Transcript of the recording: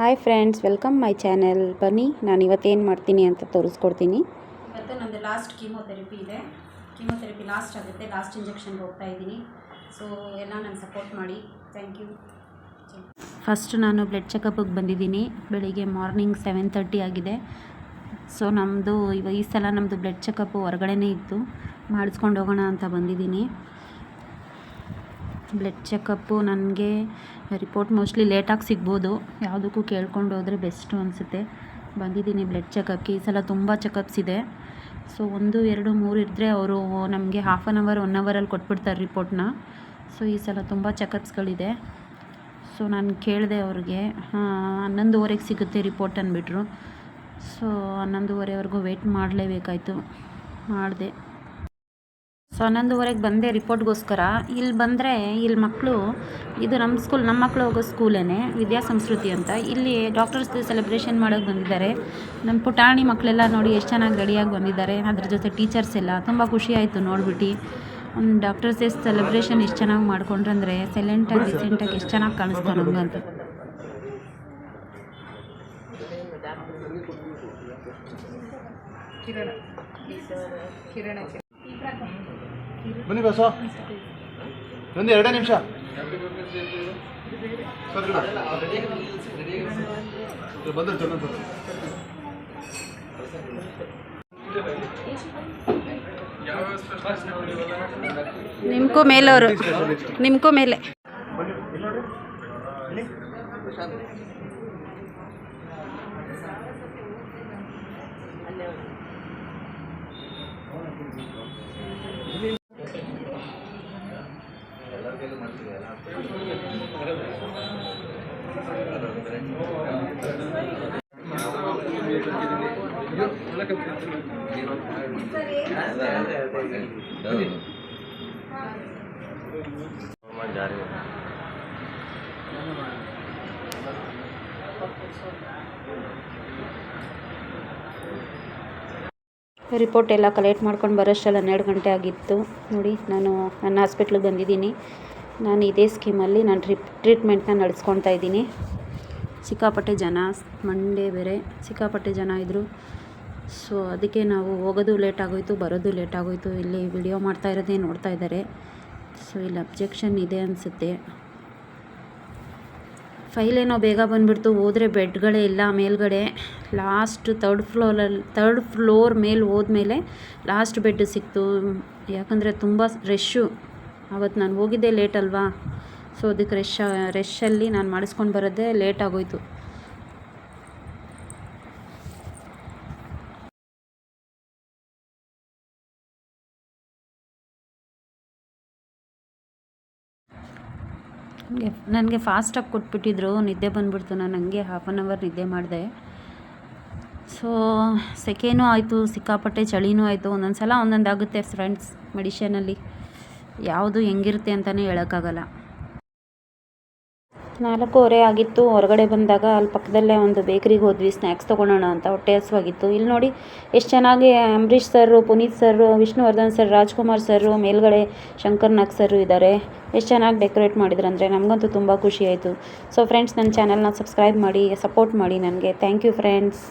Hi friends welcome my channel. ಬನ್ನಿ ನಾನು ಇವತ್ತೇನು ಮಾಡ್ತೀನಿ ಅಂತ ತೋರಿಸ್ಕೊಡ್ತೀನಿ. ಇವತ್ತು ನಂದು ಲಾಸ್ಟ್ ಕೀಮೋಥೆರಪಿ ಇದೆ. ಕೀಮೋಥೆರಪಿ ಲಾಸ್ಟ್ ಆಗುತ್ತೆ. ಲಾಸ್ಟ್ ಇಂಜೆಕ್ಷನ್ಗೆ ಹೋಗ್ತಾ ಇದ್ದೀನಿ. ಸೊ ಎಲ್ಲ ನಾನು ಸಪೋರ್ಟ್ ಮಾಡಿ. ಥ್ಯಾಂಕ್ ಯು ಫಸ್ಟ್ ನಾನು ಬ್ಲಡ್ ಚೆಕಪ್ಗೆ ಬಂದಿದ್ದೀನಿ. ಬೆಳಿಗ್ಗೆ ಮಾರ್ನಿಂಗ್ ಸೆವೆನ್ ತರ್ಟಿ ಆಗಿದೆ. ಸೊ ನಮ್ಮದು ಇವ ಈ ಸಲ ನಮ್ಮದು ಬ್ಲಡ್ ಚೆಕಪ್ಪು ಹೊರಗಡೆನೇ ಇತ್ತು. ಮಾಡಿಸ್ಕೊಂಡು ಹೋಗೋಣ ಅಂತ ಬಂದಿದ್ದೀನಿ. ಬ್ಲಡ್ ಚೆಕಪ್ಪು ನನಗೆ ರಿಪೋರ್ಟ್ ಮೋಸ್ಟ್ಲಿ ಲೇಟಾಗಿ ಸಿಗ್ಬೋದು. ಯಾವುದಕ್ಕೂ ಕೇಳ್ಕೊಂಡು ಹೋದರೆ ಬೆಸ್ಟು ಅನಿಸುತ್ತೆ. ಬಂದಿದ್ದೀನಿ ಬ್ಲಡ್ ಚೆಕಪ್ಗೆ ಈ ಸಲ ತುಂಬ ಚೆಕಪ್ಸ್ ಇದೆ. ಸೊ ಒಂದು, ಎರಡು, ಮೂರು ಇದ್ದರೆ ಅವರು ನಮಗೆ ಹಾಫ್ ಆನ್ ಅವರ್ ಒನ್ ಅವರಲ್ಲಿ ಕೊಟ್ಬಿಡ್ತಾರೆ ರಿಪೋರ್ಟ್ನ ಸೊ ಈ ಸಲ ತುಂಬ ಚೆಕಪ್ಸ್ಗಳಿದೆ ಸೊ ನಾನು ಕೇಳಿದೆ ಅವ್ರಿಗೆ ಹನ್ನೊಂದುವರೆಗೆ ಸಿಗುತ್ತೆ ರಿಪೋರ್ಟ್ ಅಂದ್ಬಿಟ್ರು ಸೊ ಹನ್ನೊಂದುವರೆವರೆಗೂ ವೆಯ್ಟ್ ಮಾಡಲೇಬೇಕಾಯ್ತು. ಮಾಡಿದೆ. ಸೊ ಹನ್ನೊಂದುವರೆಗೆ ಬಂದೆ ರಿಪೋರ್ಟ್ಗೋಸ್ಕರ. ಇಲ್ಲಿ ಬಂದರೆ ಇಲ್ಲಿ ಮಕ್ಕಳು, ಇದು ನಮ್ಮ ಸ್ಕೂಲ್ ನಮ್ಮ ಮಕ್ಕಳು ಹೋಗೋ ಸ್ಕೂಲೇ ವಿದ್ಯಾ ಸಂಸ್ಕೃತಿ ಅಂತ. ಇಲ್ಲಿ ಡಾಕ್ಟರ್ಸ್ ಡೇ ಸೆಲೆಬ್ರೇಷನ್ ಮಾಡೋಕ್ಕೆ ಬಂದಿದ್ದಾರೆ. ನಮ್ಮ ಪುಟಾಣಿ ಮಕ್ಕಳೆಲ್ಲ ನೋಡಿ ಎಷ್ಟು ಚೆನ್ನಾಗಿ ರೆಡಿಯಾಗಿ ಬಂದಿದ್ದಾರೆ. ಅದ್ರ ಜೊತೆ ಟೀಚರ್ಸ್ ಎಲ್ಲ ತುಂಬ ಖುಷಿ ಆಯಿತು ನೋಡ್ಬಿಟ್ಟು. ಒಂದು ಡಾಕ್ಟರ್ಸ್ ಡೇ ಸೆಲೆಬ್ರೇಷನ್ ಎಷ್ಟು ಚೆನ್ನಾಗಿ ಮಾಡ್ಕೊಂಡ್ರಂದ್ರೆ ಸೈಲೆಂಟಾಗಿ ಡಿಸೆಂಟಾಗಿ ಎಷ್ಟು ಚೆನ್ನಾಗಿ ಕಾಣಿಸ್ತಾರೆ ನಮಗಂತೂ. ಬನ್ನಿ ಬಸ ಒಂದು ಎರಡೇ ನಿಮಿಷ. ಬಂದ್ರೆ ಮೇಲೆ ಅವರು ಮೇಲವರು ನಿಮ್ಕೂ ಮೇಲೆ. ರಿಪೋರ್ಟ್ ಎಲ್ಲ ಕಲೆಕ್ಟ್ ಮಾಡ್ಕೊಂಡು ಬರೋಷ್ಟೆಲ್ಲ ಹನ್ನೆರಡು ಗಂಟೆ ಆಗಿತ್ತು. ನೋಡಿ ನಾನು ನನ್ನ ಹಾಸ್ಪಿಟ್ಲಿಗೆ ಬಂದಿದ್ದೀನಿ. ನಾನು ಇದೇ ಸ್ಕೀಮಲ್ಲಿ ನಾನು ಟ್ರಿಪ್ ಟ್ರೀಟ್ಮೆಂಟ್ನ ನಡೆಸ್ಕೊಳ್ತಾ ಇದ್ದೀನಿ. ಸಿಕ್ಕಾಪಟ್ಟೆ ಜನ, ಮಂಡೇ ಬೇರೆ ಸಿಕ್ಕಾಪಟ್ಟೆ ಜನ ಇದ್ದರು ಸೊ ಅದಕ್ಕೆ ನಾವು ಹೋಗೋದು ಲೇಟ್ ಆಗೋಯ್ತು, ಬರೋದು ಲೇಟ್ ಆಗೋಯ್ತು. ಇಲ್ಲಿ ವಿಡಿಯೋ ಮಾಡ್ತಾ ಇರೋದೇ ನೋಡ್ತಾ ಇದ್ದಾರೆ. ಸೊ ಇಲ್ಲಿ ಅಬ್ಜೆಕ್ಷನ್ ಇದೆ ಅನಿಸುತ್ತೆ. ಏನೋ ಬೇಗ ಬಂದುಬಿಡ್ತು. ಹೋದರೆ ಬೆಡ್ಗಳೇ ಇಲ್ಲ ಮೇಲ್ಗಡೆ. ಲಾಸ್ಟ್ ತರ್ಡ್ ಫ್ಲೋರಲ್ಲಿ ತರ್ಡ್ ಫ್ಲೋರ್ ಮೇಲೆ ಹೋದ್ಮೇಲೆ ಲಾಸ್ಟ್ ಬೆಡ್ ಸಿಕ್ತು. ಯಾಕಂದರೆ ತುಂಬ ರಶ್ಶು ಅವತ್ತು ನಾನು ಹೋಗಿದ್ದೆ ಲೇಟ್ ಅಲ್ವಾ? ಸೊ ಅದಕ್ಕೆ ರಶ್ ರಶ್ಶಲ್ಲಿ ನಾನು ಮಾಡಿಸ್ಕೊಂಡು ಬರೋದೇ ಲೇಟ್ ಆಗೋಯ್ತು. ನನಗೆ ನನಗೆ ಫಾಸ್ಟಾಗಿ ಕೊಟ್ಬಿಟ್ಟಿದ್ರು. ನಿದ್ದೆ ಬಂದ್ಬಿಡ್ತು. ನಾನು ಹಂಗೆ ಹಾಫ್ ಆನ್ ಅವರ್ ನಿದ್ದೆ ಮಾಡಿದೆ. ಸೊ ಸೆಕೆನೂ ಆಯಿತು, ಸಿಕ್ಕಾಪಟ್ಟೆ ಚಳಿನೂ ಆಯಿತು. ಒಂದೊಂದು ಸಲ ಒಂದೊಂದಾಗುತ್ತೆ ಫ್ರೆಂಡ್ಸ್ ಮೆಡಿಷನಲ್ಲಿ ಯಾವುದು ಹೆಂಗಿರುತ್ತೆ ಅಂತಲೇ ಹೇಳೋಕ್ಕಾಗಲ್ಲ. ನಾಲ್ಕೂವರೆ ಆಗಿತ್ತು. ಹೊರಗಡೆ ಬಂದಾಗ ಅಲ್ಲಿ ಪಕ್ಕದಲ್ಲೇ ಒಂದು ಬೇಕ್ರಿಗೆ ಹೋದ್ವಿ. ಸ್ನ್ಯಾಕ್ಸ್ ತೊಗೊಳೋಣ ಅಂತ ಹೊಟ್ಟೆ ಹಸುವಾಗಿತ್ತು. ಇಲ್ಲಿ ನೋಡಿ, ಎಷ್ಟು ಚೆನ್ನಾಗಿ Ambareesh sir Puneeth sir Vishnuvardhan sir, Rajkumar sir ಮೇಲ್ಗಡೆ ಶಂಕರ್ ನಾಗ್ ಸರ್ ಇದ್ದಾರೆ. ಎಷ್ಟು ಚೆನ್ನಾಗಿ ಡೆಕೋರೇಟ್ ಮಾಡಿದ್ರಂದರೆ ನಮಗಂತೂ ತುಂಬ ಖುಷಿ ಆಯಿತು. ಸೊ ಫ್ರೆಂಡ್ಸ್ ನನ್ನ ಚಾನಲ್ನ ಸಬ್ಸ್ಕ್ರೈಬ್ ಮಾಡಿ, ಸಪೋರ್ಟ್ ಮಾಡಿ ನನಗೆ. Thank you friends